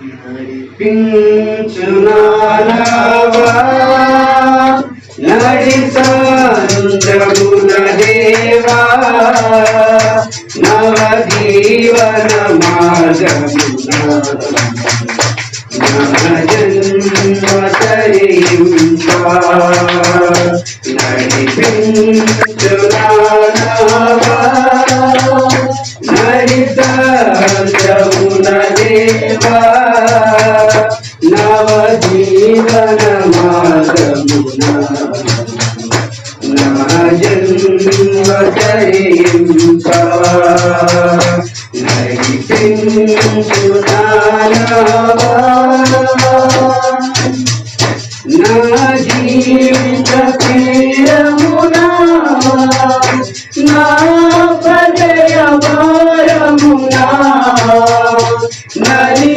నడిపించునావా నడిసాంద్రమున దేవా నవ జీవన మార్గమున నా దేవా నవ జీవన మార్గమున నా జన్మ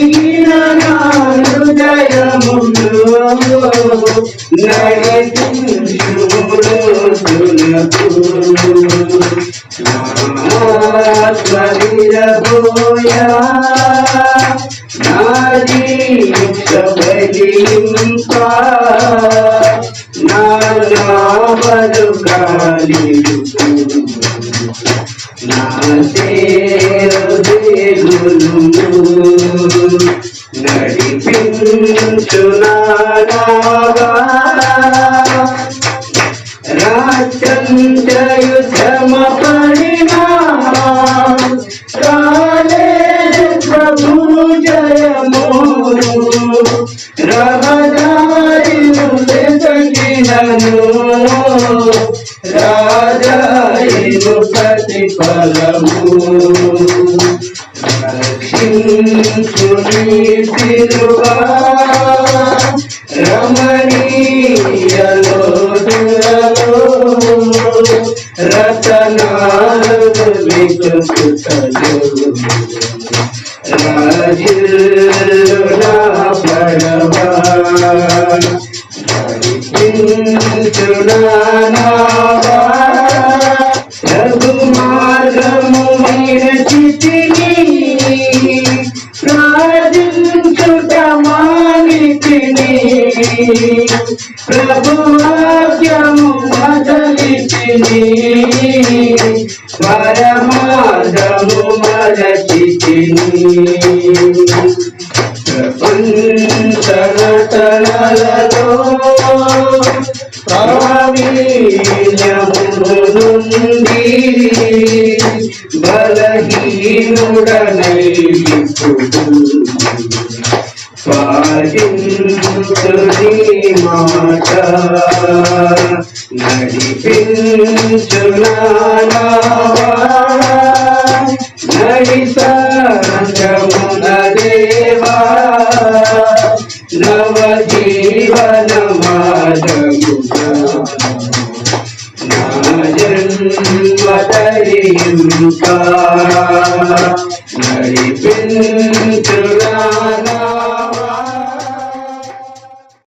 నలిగిన నా హృదయమును నాది సబలింపా నా ప్రతిఫలము రక్షించుని రమణీయలో రతనాలు వికసుతలు పడవా నడిపించునావా రఘు మార్గము విరచితిని ప్రార్థించుట మానితిని మరచితిని నుండి బలహీనుడనై ఇప్పుడు మాట నడిపించునావా నడిసంగమున తరింకా నడిపించునానా